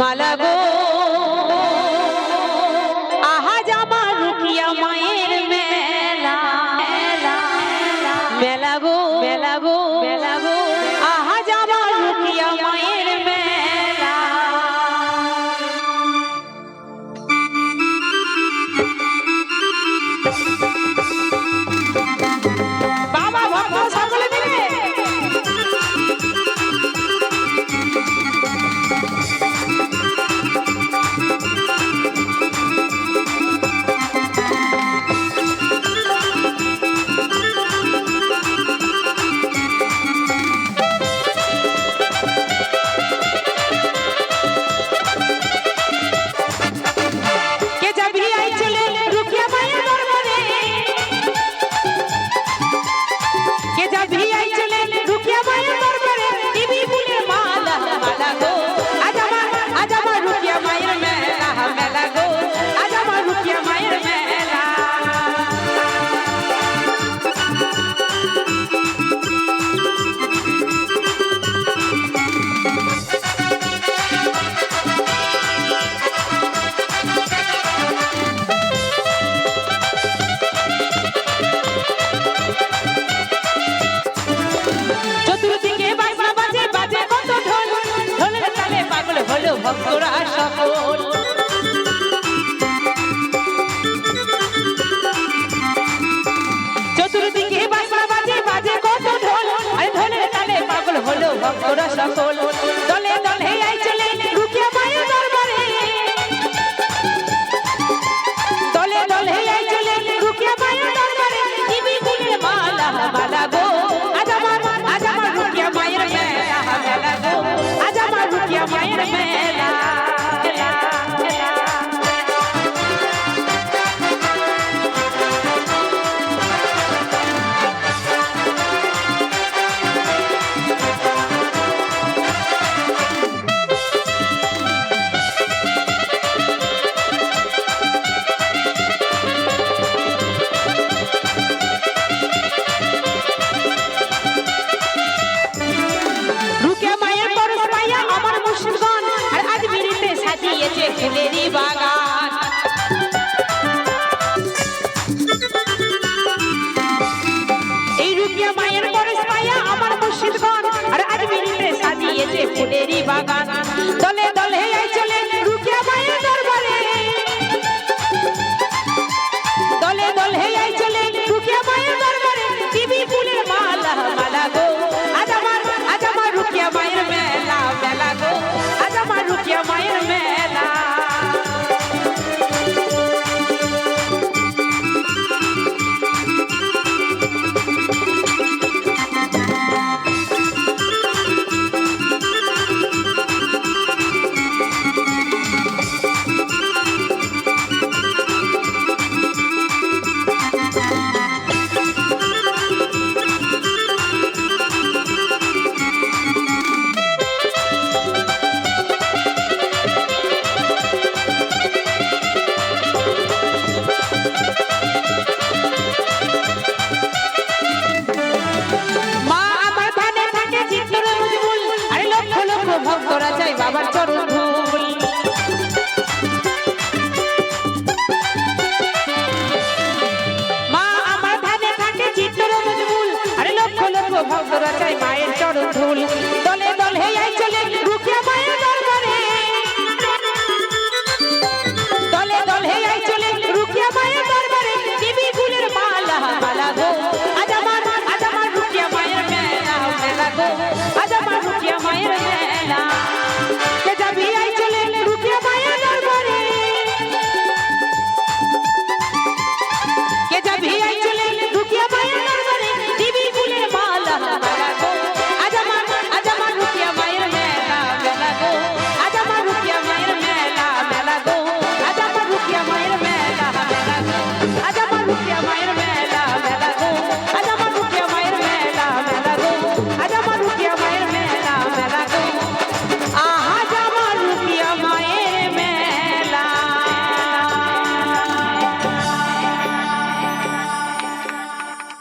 মালা গো আহাজ আমার রুকিয়া মায়ের মেলা। গো মেলা গো সকল দলে দলে আইছে দেখা দিয়েছে বাগান। এই রুপিয়া মায়ের পরশ আমার মুর্শিদগঞ্জ আর সাজিয়েছে ফুলেরই বাগান।